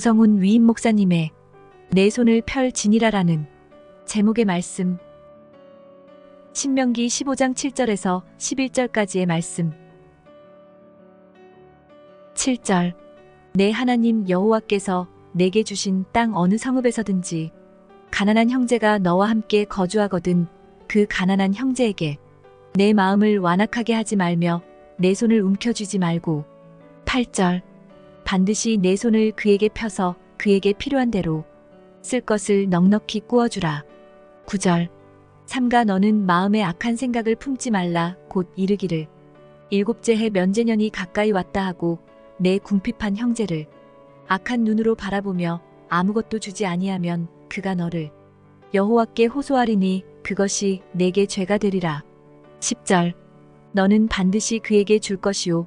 정성훈 위임 목사님의 내 손을 펼 지니라라는 제목의 말씀. 신명기 15장 7절에서 11절까지의 말씀. 7절. 내 하나님 여호와께서 내게 주신 땅 어느 성읍에서든지 가난한 형제가 너와 함께 거주하거든 그 가난한 형제에게 내 마음을 완악하게 하지 말며 내 손을 움켜쥐지 말고 8절. 반드시 내 손을 그에게 펴서 그에게 필요한 대로 쓸 것을 넉넉히 구워주라. 9절. 삼가 너는 마음에 악한 생각을 품지 말라 곧 이르기를 일곱째 해 면제년이 가까이 왔다 하고 내 궁핍한 형제를 악한 눈으로 바라보며 아무것도 주지 아니하면 그가 너를 여호와께 호소하리니 그것이 내게 죄가 되리라. 10절. 너는 반드시 그에게 줄 것이요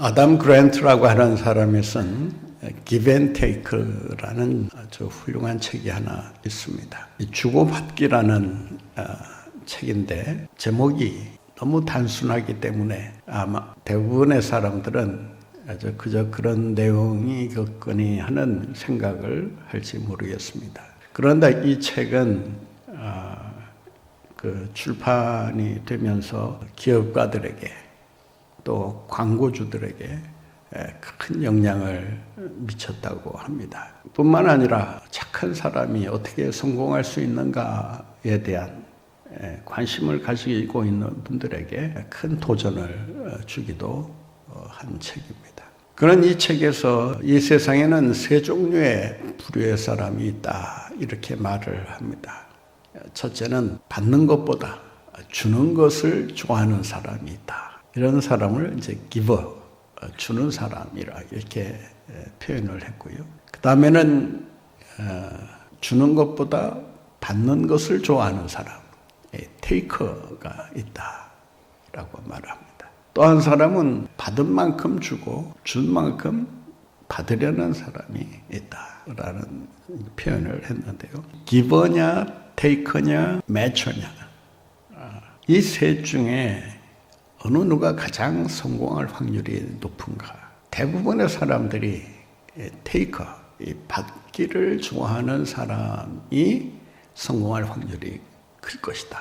아담 그랜트라고 하는 사람이 쓴 Give and Take라는 아주 훌륭한 책이 하나 있습니다. 이 주고받기라는 어, 책인데 제목이 너무 단순하기 때문에 아마 대부분의 사람들은 아주 그저 그런 내용이 겠거니 하는 생각을 할지 모르겠습니다. 그런데 이 책은 어, 그 출판이 되면서 기업가들에게 또 광고주들에게 큰 영향을 미쳤다고 합니다. 뿐만 아니라 착한 사람이 어떻게 성공할 수 있는가에 대한 관심을 가지고 있는 분들에게 큰 도전을 주기도 한 책입니다. 그런 이 책에서 이 세상에는 세 종류의 부류의 사람이 있다 이렇게 말을 합니다. 첫째는 받는 것보다 주는 것을 좋아하는 사람이 있다. 이런 사람을 이제 기버 주는 사람이라 이렇게 표현을 했고요. 그 다음에는 주는 것보다 받는 것을 좋아하는 사람, 테이커가 있다라고 말합니다. 또 한 사람은 받은 만큼 주고 준 만큼 받으려는 사람이 있다라는 표현을 했는데요. 기버냐, 테이커냐, 매처냐 이 셋 중에 어느 누가 가장 성공할 확률이 높은가? 대부분의 사람들이 테이커, 받기를 좋아하는 사람이 성공할 확률이 클 것이다.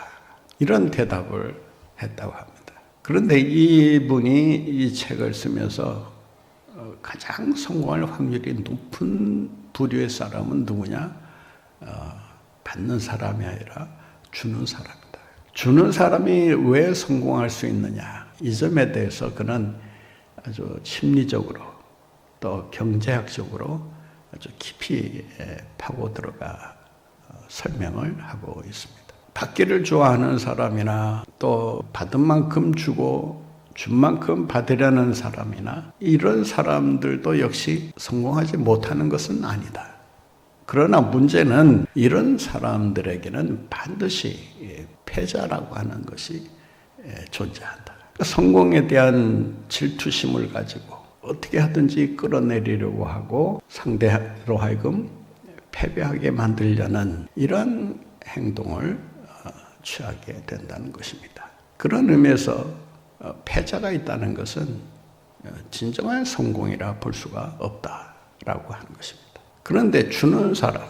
이런 대답을 했다고 합니다. 그런데 이분이 이 책을 쓰면서 어, 가장 성공할 확률이 높은 부류의 사람은 누구냐? 어, 받는 사람이 아니라 주는 사람이다. 주는 사람이 왜 성공할 수 있느냐. 이 점에 대해서 그는 아주 심리적으로 또 경제학적으로 아주 깊이 파고 들어가 어, 설명을 하고 있습니다. 받기를 좋아하는 사람이나 또 받은 만큼 주고 준 만큼 받으려는 사람이나 이런 사람들도 역시 성공하지 못하는 것은 아니다. 그러나 문제는 이런 사람들에게는 반드시 패자라고 하는 것이 존재한다. 성공에 대한 질투심을 가지고 어떻게 하든지 끌어내리려고 하고 상대로 하여금 패배하게 만들려는 이런 행동을 취하게 된다는 것입니다. 그런 의미에서 패자가 있다는 것은 진정한 성공이라 볼 수가 없다라고 하는 것입니다. 그런데 주는 사람,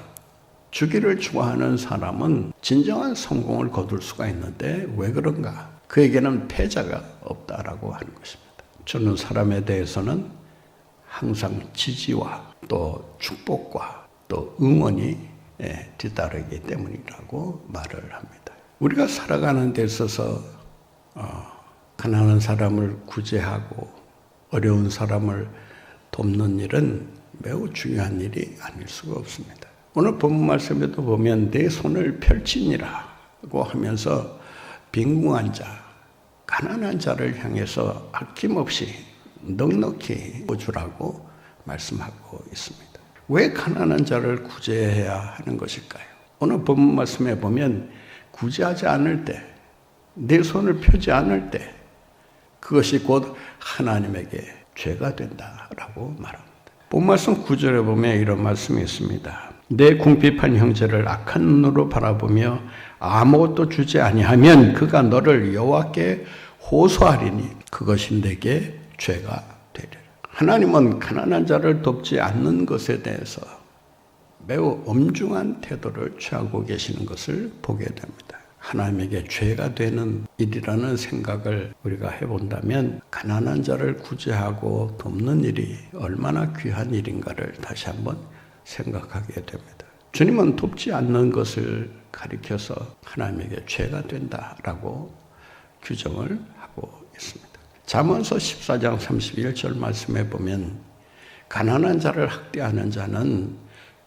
주기를 좋아하는 사람은 진정한 성공을 거둘 수가 있는데 왜 그런가? 그에게는 패자가 없다라고 하는 것입니다. 주는 사람에 대해서는 항상 지지와 또 축복과 또 응원이 뒤따르기 때문이라고 말을 합니다. 우리가 살아가는 데 있어서 어, 가난한 사람을 구제하고 어려운 사람을 돕는 일은 매우 중요한 일이 아닐 수가 없습니다. 오늘 본문 말씀에도 보면 내 손을 펼치니라고 하면서 빈궁한 자, 가난한 자를 향해서 아낌없이 넉넉히 주라고 말씀하고 있습니다. 왜 가난한 자를 구제해야 하는 것일까요? 오늘 본 말씀에 보면 구제하지 않을 때, 내 손을 펴지 않을 때, 그것이 곧 하나님에게 죄가 된다라고 말합니다. 본 말씀 구절에 보면 이런 말씀이 있습니다. 내 궁핍한 형제를 악한 눈으로 바라보며 아무것도 주지 아니하면 그가 너를 여호와께 호소하리니 그것이 내게 죄가 되리라. 하나님은 가난한 자를 돕지 않는 것에 대해서 매우 엄중한 태도를 취하고 계시는 것을 보게 됩니다. 하나님에게 죄가 되는 일이라는 생각을 우리가 해본다면 가난한 자를 구제하고 돕는 일이 얼마나 귀한 일인가를 다시 한번 생각하게 됩니다. 주님은 돕지 않는 것을 가리켜서 하나님에게 죄가 된다라고 규정을 하고 있습니다. 잠언서 14장 31절 말씀에 보면 가난한 자를 학대하는 자는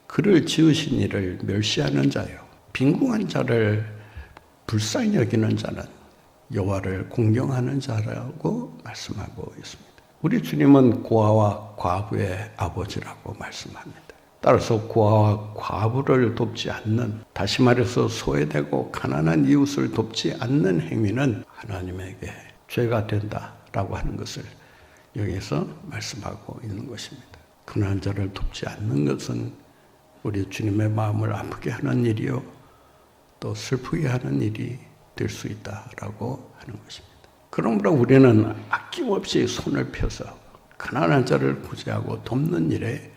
그를 지으신 이를 멸시하는 자요 빈궁한 자를 불쌍히 여기는 자는 여호와를 공경하는 자라고 말씀하고 있습니다. 우리 주님은 고아와 과부의 아버지라고 말씀합니다. 따라서 고아와 과부를 돕지 않는 다시 말해서 소외되고 가난한 이웃을 돕지 않는 행위는 하나님에게 죄가 된다라고 하는 것을 여기서 말씀하고 있는 것입니다. 가난한 자를 돕지 않는 것은 우리 주님의 마음을 아프게 하는 일이요 또 슬프게 하는 일이 될 수 있다라고 하는 것입니다. 그러므로 우리는 아낌없이 손을 펴서 가난한 자를 구제하고 돕는 일에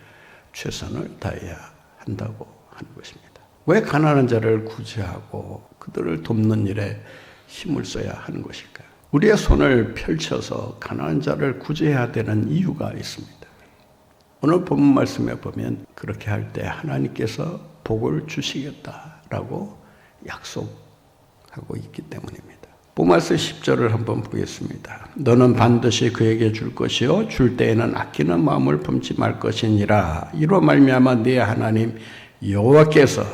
최선을 다해야 한다고 하는 것입니다. 왜 가난한 자를 구제하고 그들을 돕는 일에 힘을 써야 하는 것일까요? 우리의 손을 펼쳐서 가난한 자를 구제해야 되는 이유가 있습니다. 오늘 본문 말씀에 보면 그렇게 할 때 하나님께서 복을 주시겠다라고 약속하고 있기 때문입니다. 보마스 10절을 한번 보겠습니다. 너는 반드시 그에게 줄 것이요 줄 때에는 아끼는 마음을 품지 말 것이니라. 이로 말미암아 네 하나님 여호와께서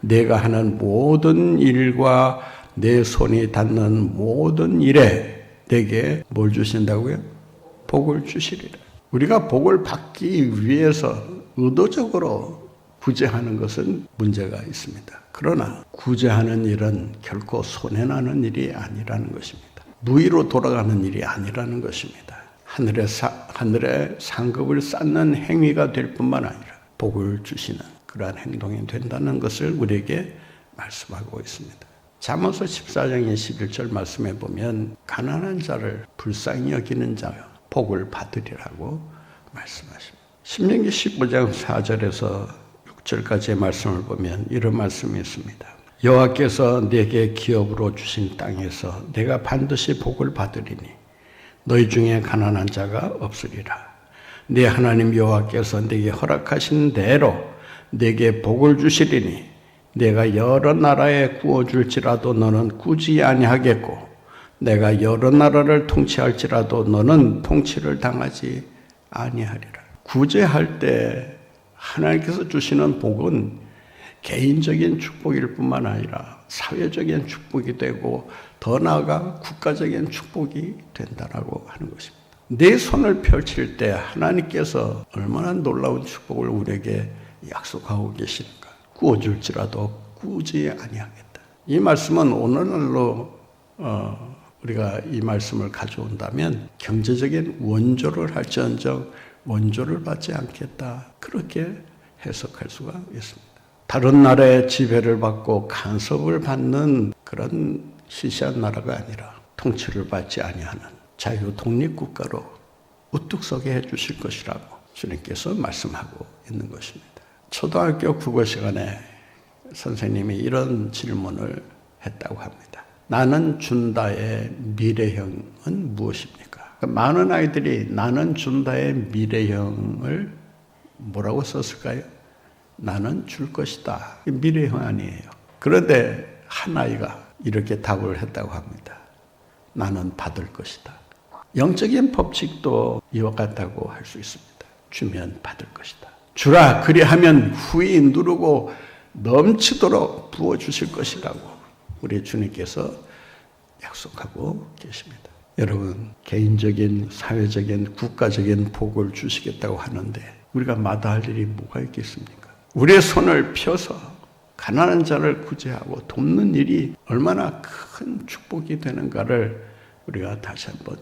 내가 하는 모든 일과 내 손이 닿는 모든 일에 내게 뭘 주신다고요? 복을 주시리라. 우리가 복을 받기 위해서 의도적으로 구제하는 것은 문제가 있습니다. 그러나 구제하는 일은 결코 손해나는 일이 아니라는 것입니다. 무의로 돌아가는 일이 아니라는 것입니다. 하늘의 사, 하늘의 상급을 쌓는 행위가 될 뿐만 아니라 복을 주시는 그러한 행동이 된다는 것을 우리에게 말씀하고 있습니다. 잠언서 14장 21절 말씀에 보면 가난한 자를 불쌍히 여기는 자요 복을 받으리라고 말씀하십니다. 신명기 15장 4절에서 6 절까지의 말씀을 보면 이런 말씀이 있습니다. 여호와께서 내게 기업으로 주신 땅에서 내가 반드시 복을 받으리니 너희 중에 가난한 자가 없으리라. 내 하나님 여호와께서 내게 허락하신 대로 내게 복을 주시리니 내가 여러 나라에 구워 줄지라도 너는 꾸지 아니하겠고 내가 여러 나라를 통치할지라도 너는 통치를 당하지 아니하리라. 구제할 때 하나님께서 주시는 복은 개인적인 축복일 뿐만 아니라 사회적인 축복이 되고 더 나아가 국가적인 축복이 된다라고 하는 것입니다. 내 손을 펼칠 때 하나님께서 얼마나 놀라운 축복을 우리에게 약속하고 계시는가. 구워줄지라도 꾸지 아니하겠다. 이 말씀은 오늘날로 어, 우리가 이 말씀을 가져온다면 경제적인 원조를 할지언정 원조를 받지 않겠다. 그렇게 해석할 수가 있습니다. 다른 나라의 지배를 받고 간섭을 받는 그런 시시한 나라가 아니라 통치를 받지 아니하는 자유 독립 국가로 우뚝 서게 해 주실 것이라고 주님께서 말씀하고 있는 것입니다. 초등학교 국어 시간에 선생님이 이런 질문을 했다고 합니다. 나는 준다의 미래형은 무엇입니까? 많은 아이들이 나는 준다의 미래형을 뭐라고 썼을까요? 나는 줄 것이다. 미래형 아니에요. 그런데 한 아이가 이렇게 답을 했다고 합니다. 나는 받을 것이다. 영적인 법칙도 이와 같다고 할 수 있습니다. 주면 받을 것이다. 주라 그리하면 후이 누르고 넘치도록 부어 주실 것이라고 우리 주님께서 약속하고 계십니다. 여러분 개인적인 사회적인 국가적인 복을 주시겠다고 하는데 우리가 마다할 일이 뭐가 있겠습니까? 우리의 손을 펴서 가난한 자를 구제하고 돕는 일이 얼마나 큰 축복이 되는가를 우리가 다시 한번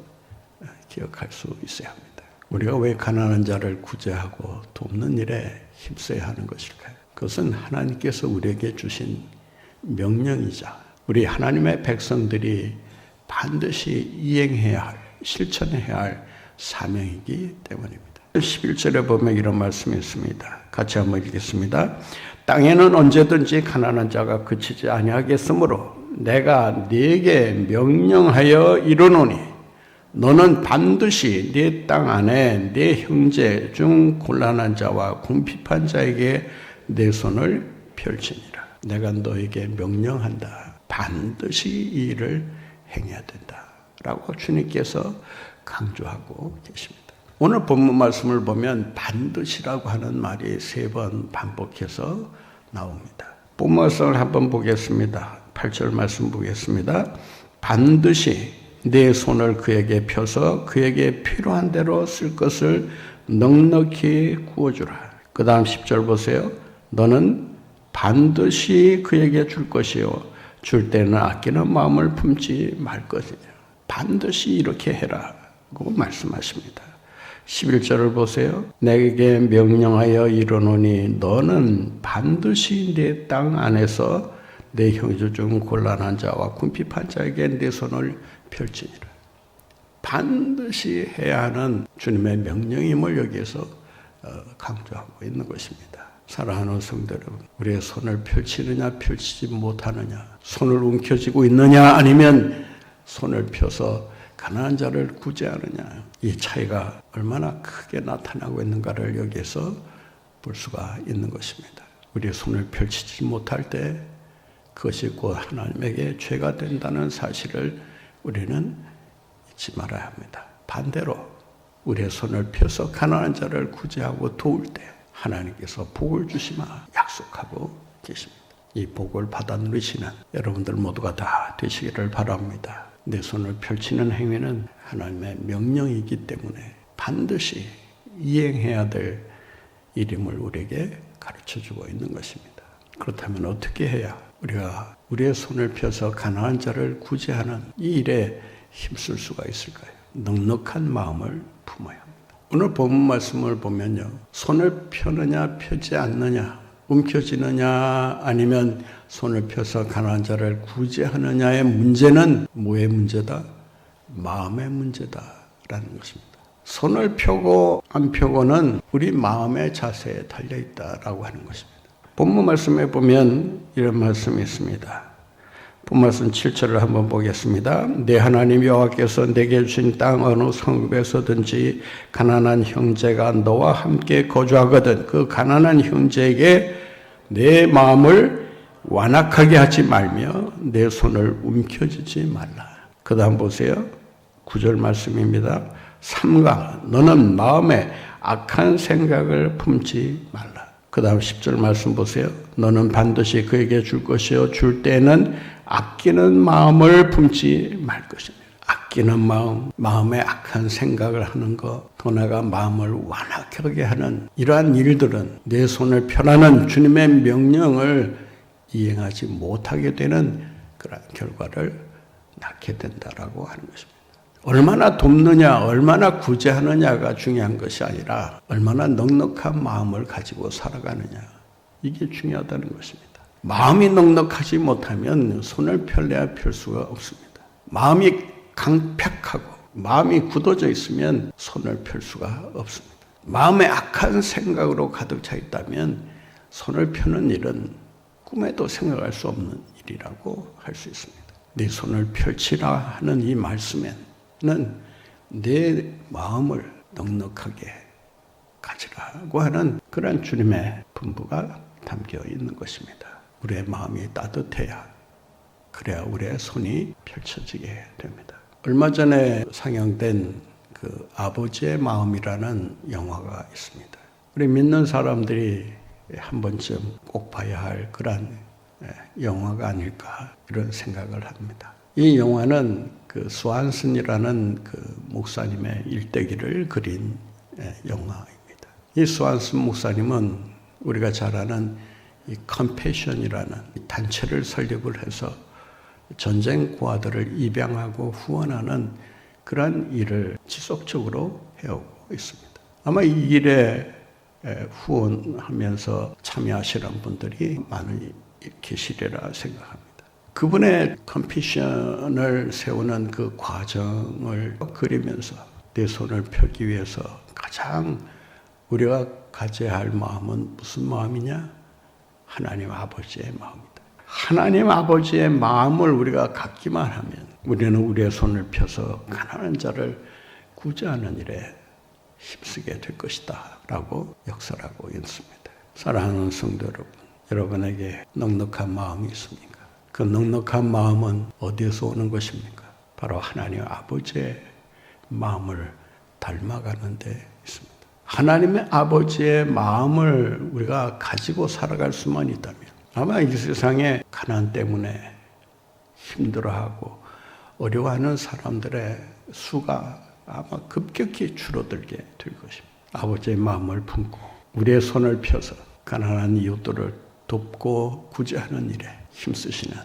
기억할 수 있어야 합니다. 우리가 왜 가난한 자를 구제하고 돕는 일에 힘써야 하는 것일까요? 그것은 하나님께서 우리에게 주신 명령이자 우리 하나님의 백성들이 반드시 이행해야 할, 실천해야 할 사명이기 때문입니다. 11절에 보면 이런 말씀이 있습니다. 같이 한번 읽겠습니다. 땅에는 언제든지 가난한 자가 그치지 아니하겠으므로 내가 네게 명령하여 이르노니 너는 반드시 네 땅 안에 네 형제 중 곤란한 자와 궁핍한 자에게 내 손을 펼치니라. 내가 너에게 명령한다. 반드시 이 일을 행해야 된다. 라고 주님께서 강조하고 계십니다. 오늘 본문 말씀을 보면 반드시라고 하는 말이 세 번 반복해서 나옵니다. 본문 말씀을 한번 보겠습니다. 8절 말씀 보겠습니다. 반드시 내 손을 그에게 펴서 그에게 필요한 대로 쓸 것을 넉넉히 구워주라. 그 다음 10절 보세요. 너는 반드시 그에게 줄 것이요. 줄 때는 아끼는 마음을 품지 말 것이냐. 반드시 이렇게 해라. 고 말씀하십니다. 11절을 보세요. 내게 명령하여 이르노니 너는 반드시 내 땅 안에서 내 형제 중 곤란한 자와 궁핍한 자에게 내 손을 펼치니라. 반드시 해야 하는 주님의 명령임을 여기에서 어, 강조하고 있는 것입니다. 사랑하는 성도 여러분, 우리의 손을 펼치느냐 펼치지 못하느냐, 손을 움켜쥐고 있느냐 아니면 손을 펴서 가난한 자를 구제하느냐, 이 차이가 얼마나 크게 나타나고 있는가를 여기에서 볼 수가 있는 것입니다. 우리의 손을 펼치지 못할 때 그것이 곧 하나님에게 죄가 된다는 사실을 우리는 잊지 말아야 합니다. 반대로 우리의 손을 펴서 가난한 자를 구제하고 도울 때 하나님께서 복을 주시마 약속하고 계십니다. 이 복을 받아 누리시는 여러분들 모두가 다 되시기를 바랍니다. 내 손을 펼치는 행위는 하나님의 명령이기 때문에 반드시 이행해야 될 일임을 우리에게 가르쳐 주고 있는 것입니다. 그렇다면 어떻게 해야 우리가 우리의 손을 펴서 가난한 자를 구제하는 이 일에 힘쓸 수가 있을까요? 넉넉한 마음을 합니다. 오늘 본문 말씀을 보면요. 손을 펴느냐 펴지 않느냐 움켜쥐느냐 아니면 손을 펴서 가난한 자를 구제하느냐의 문제는 뭐의 문제다? 마음의 문제다라는 것입니다. 손을 펴고 안 펴고는 우리 마음의 자세에 달려 있다라고 하는 것입니다. 본문 말씀에 보면 이런 말씀이 있습니다. 본말씀 7절을 한번 보겠습니다. 내 하나님 여호와께서 내게 주신 땅 어느 성읍에서든지 가난한 형제가 너와 함께 거주하거든 그 가난한 형제에게 내 마음을 완악하게 하지 말며 내 손을 움켜쥐지 말라. 그 다음 보세요. 9절 말씀입니다. 삼가 너는 마음에 악한 생각을 품지 말라. 그 다음 10절 말씀 보세요. 너는 반드시 그에게 줄 것이요. 줄 때는 아끼는 마음을 품지 말 것입니다. 아끼는 마음, 마음에 악한 생각을 하는 것, 더 나아가 마음을 완악하게 하는 이러한 일들은 내 손을 펴라는 주님의 명령을 이행하지 못하게 되는 그런 결과를 낳게 된다라고 하는 것입니다. 얼마나 돕느냐, 얼마나 구제하느냐가 중요한 것이 아니라 얼마나 넉넉한 마음을 가지고 살아가느냐. 이게 중요하다는 것입니다. 마음이 넉넉하지 못하면 손을 펼래야 펼 수가 없습니다. 마음이 강팍하고 마음이 굳어져 있으면 손을 펼 수가 없습니다. 마음에 악한 생각으로 가득 차 있다면 손을 펴는 일은 꿈에도 생각할 수 없는 일이라고 할 수 있습니다. 네 손을 펼치라 하는 이 말씀 에는 내 마음을 넉넉하게 가지라고 하는 그런 주님의 분부가 담겨 있는 것입니다. 우리의 마음이 따뜻해야 그래야 우리의 손이 펼쳐지게 됩니다. 얼마 전에 상영된 그 아버지의 마음이라는 영화가 있습니다. 우리 믿는 사람들이 한 번쯤 꼭 봐야 할 그런 영화가 아닐까 이런 생각을 합니다. 이 영화는 그 수완슨이라는 그 목사님의 일대기를 그린 영화입니다. 이 스완슨 목사님은 우리가 잘 아는 이 컴패션이라는 이 단체를 설립을 해서 전쟁 고아들을 입양하고 후원하는 그러한 일을 지속적으로 해오고 있습니다. 아마 이 일에 에, 후원하면서 참여하시는 분들이 많이 계시리라 생각합니다. 그분의 컴피션을 세우는 그 과정을 그리면서 내 손을 펴기 위해서 가장 우리가 가져야 할 마음은 무슨 마음이냐? 하나님 아버지의 마음이다. 하나님 아버지의 마음을 우리가 갖기만 하면 우리는 우리의 손을 펴서 가난한 자를 구제하는 일에 힘쓰게 될 것이다. 라고 역설하고 있습니다. 사랑하는 성도 여러분, 여러분에게 넉넉한 마음이 있습니까? 그 넉넉한 마음은 어디에서 오는 것입니까? 바로 하나님 아버지의 마음을 닮아가는 데 있습니다. 하나님의 아버지의 마음을 우리가 가지고 살아갈 수만 있다면 아마 이 세상에 가난 때문에 힘들어하고 어려워하는 사람들의 수가 아마 급격히 줄어들게 될 것입니다. 아버지의 마음을 품고 우리의 손을 펴서 가난한 이웃들을 돕고 구제하는 일에 힘쓰시는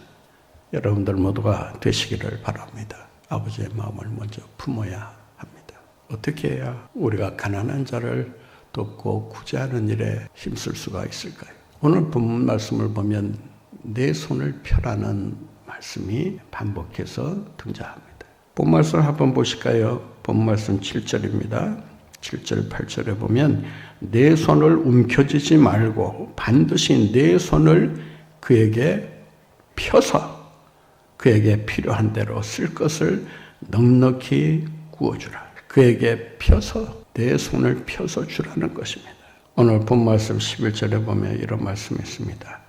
여러분들 모두가 되시기를 바랍니다. 아버지의 마음을 먼저 품어야 합니다. 어떻게 해야 우리가 가난한 자를 돕고 구제하는 일에 힘쓸 수가 있을까요? 오늘 본문 말씀을 보면 내 손을 펴라는 말씀이 반복해서 등장합니다. 본 말씀 한번 보실까요? 본 말씀 7절입니다. 7절, 8절에 보면 내 손을 움켜쥐지 말고 반드시 내 손을 그에게 펴서 그에게 필요한 대로 쓸 것을 넉넉히 구워주라. 그에게 펴서 내 손을 펴서 주라는 것입니다. 오늘 본 말씀 11절에 보면 이런 말씀이 있습니다.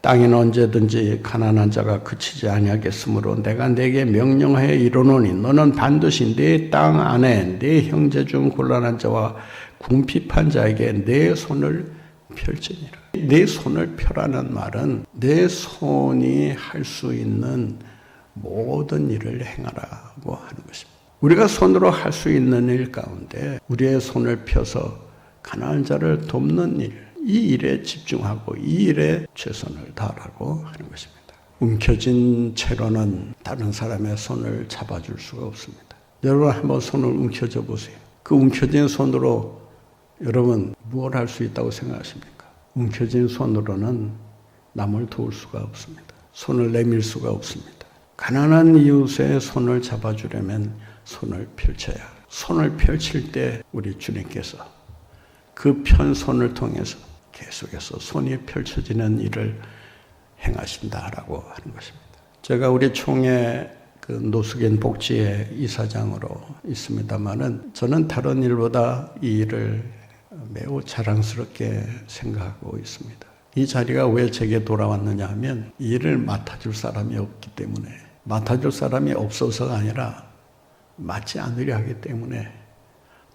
땅에는 언제든지 가난한 자가 그치지 아니하겠으므로 내가 내게 명령하여 이르노니 너는 반드시 내 땅 안에 내 형제 중 곤란한 자와 궁핍한 자에게 내 손을 펼지니라. 내 손을 펴라는 말은 내 손이 할 수 있는 모든 일을 행하라고 하는 것입니다. 우리가 손으로 할 수 있는 일 가운데 우리의 손을 펴서 가난한 자를 돕는 일, 이 일에 집중하고 이 일에 최선을 다하라고 하는 것입니다. 움켜진 채로는 다른 사람의 손을 잡아줄 수가 없습니다. 여러분 한번 손을 움켜쥐어 보세요. 그 움켜진 손으로 여러분 무엇 할 수 있다고 생각하십니까? 움켜진 손으로는 남을 도울 수가 없습니다. 손을 내밀 수가 없습니다. 가난한 이웃의 손을 잡아주려면 손을 펼쳐야. 손을 펼칠 때 우리 주님께서 그 편 손을 통해서 계속해서 손이 펼쳐지는 일을 행하신다라고 하는 것입니다. 제가 우리 총회 그 노숙인 복지회 이사장으로 있습니다만은 저는 다른 일보다 이 일을 매우 자랑스럽게 생각하고 있습니다. 이 자리가 왜 제게 돌아왔느냐 하면 이 일을 맡아줄 사람이 없기 때문에 맡아줄 사람이 없어서가 아니라 맡지 않으려 하기 때문에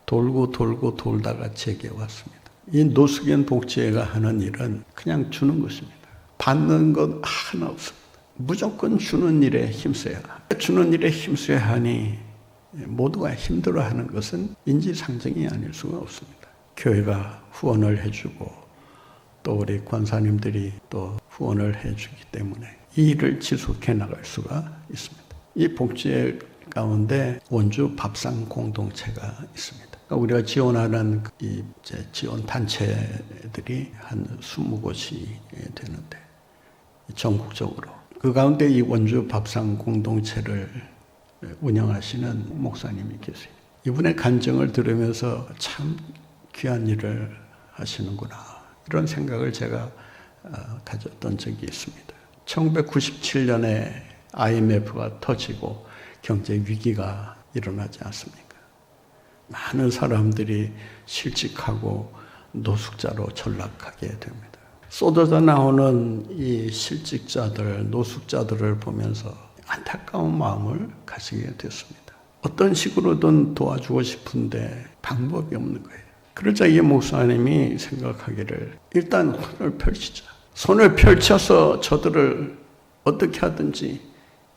돌고 돌고 돌다가 제게 왔습니다. 이 노숙인 복지회가 하는 일은 그냥 주는 것입니다. 받는 것 하나 없습니다. 무조건 주는 일에 힘써야 주는 일에 힘써야 하니 모두가 힘들어하는 것은 인지상정이 아닐 수가 없습니다. 교회가 후원을 해주고 또 우리 권사님들이 또 후원을 해주기 때문에 이 일을 지속해 나갈 수가 있습니다. 이 복지회 가운데 원주 밥상 공동체가 있습니다. 그러니까 우리가 지원하는 이 지원 단체들이 한 20곳이 되는데 전국적으로 그 가운데 이 원주 밥상 공동체를 운영하시는 목사님이 계세요. 이분의 간증을 들으면서 참 귀한 일을 하시는구나 이런 생각을 제가 어, 가졌던 적이 있습니다. 1997년에 IMF가 터지고 경제 위기가 일어나지 않습니까? 많은 사람들이 실직하고 노숙자로 전락하게 됩니다. 쏟아져 나오는 이 실직자들, 노숙자들을 보면서 안타까운 마음을 가지게 됐습니다. 어떤 식으로든 도와주고 싶은데 방법이 없는 거예요. 그러자 이 목사님이 생각하기를 일단 손을 펼치자. 손을 펼쳐서 저들을 어떻게 하든지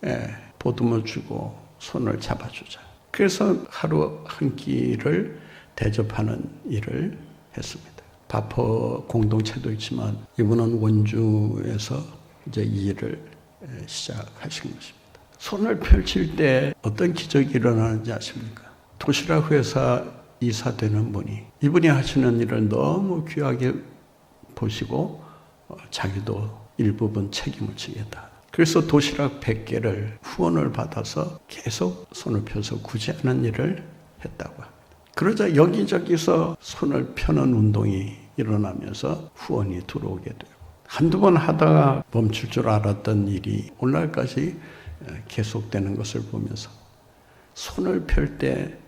예, 보듬어 주고 손을 잡아주자. 그래서 하루 한 끼를 대접하는 일을 했습니다. 바퍼 공동체도 있지만 이분은 원주에서 이제 이 일을 에, 시작하신 것입니다. 손을 펼칠 때 어떤 기적이 일어나는지 아십니까? 도시락 회사 이사되는 분이 이분이 하시는 일을 너무 귀하게 보시고 어, 자기도 일부분 책임을 지겠다. 그래서 도시락 100개를 후원을 받아서 계속 손을 펴서 굳이 하는 일을 했다고 합니다. 그러자 여기저기서 손을 펴는 운동이 일어나면서 후원이 들어오게 되고 한두 번 하다가 멈출 줄 알았던 일이 오늘날까지 계속되는 것을 보면서 손을 펼 때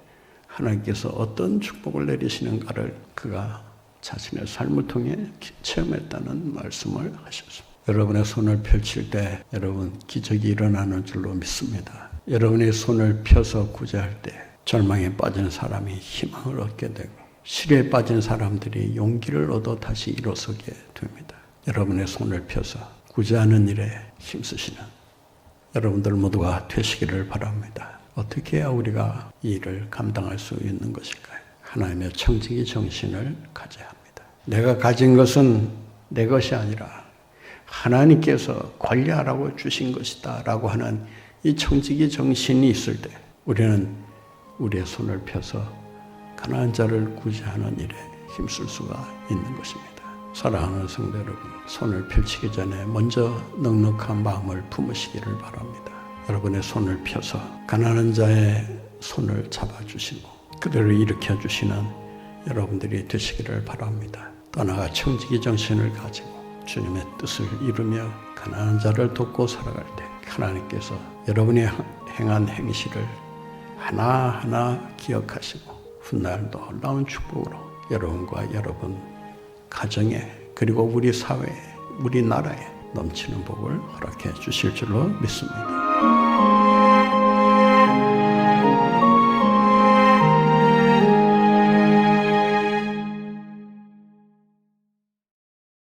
하나님께서 어떤 축복을 내리시는가를 그가 자신의 삶을 통해 체험했다는 말씀을 하셨습니다. 여러분의 손을 펼칠 때 여러분 기적이 일어나는 줄로 믿습니다. 여러분의 손을 펴서 구제할 때 절망에 빠진 사람이 희망을 얻게 되고 시리에 빠진 사람들이 용기를 얻어 다시 일어서게 됩니다. 여러분의 손을 펴서 구제하는 일에 힘쓰시는 여러분들 모두가 되시기를 바랍니다. 어떻게 해야 우리가 이 일을 감당할 수 있는 것일까요? 하나님의 청지기 정신을 가져야 합니다. 내가 가진 것은 내 것이 아니라 하나님께서 관리하라고 주신 것이다 라고 하는 이 청지기 정신이 있을 때 우리는 우리의 손을 펴서 가난한 자를 구제하는 일에 힘쓸 수가 있는 것입니다. 사랑하는 성도 여러분, 손을 펼치기 전에 먼저 넉넉한 마음을 품으시기를 바랍니다. 여러분의 손을 펴서 가난한 자의 손을 잡아주시고 그들을 일으켜 주시는 여러분들이 되시기를 바랍니다. 떠나가 청지기 정신을 가지고 주님의 뜻을 이루며 가난한 자를 돕고 살아갈 때 하나님께서 여러분이 행한 행실을 하나하나 기억하시고 훗날 놀라운 축복으로 여러분과 여러분 가정에 그리고 우리 사회에 우리 나라에 넘치는 복을 허락해 주실 줄로 믿습니다. Thank you.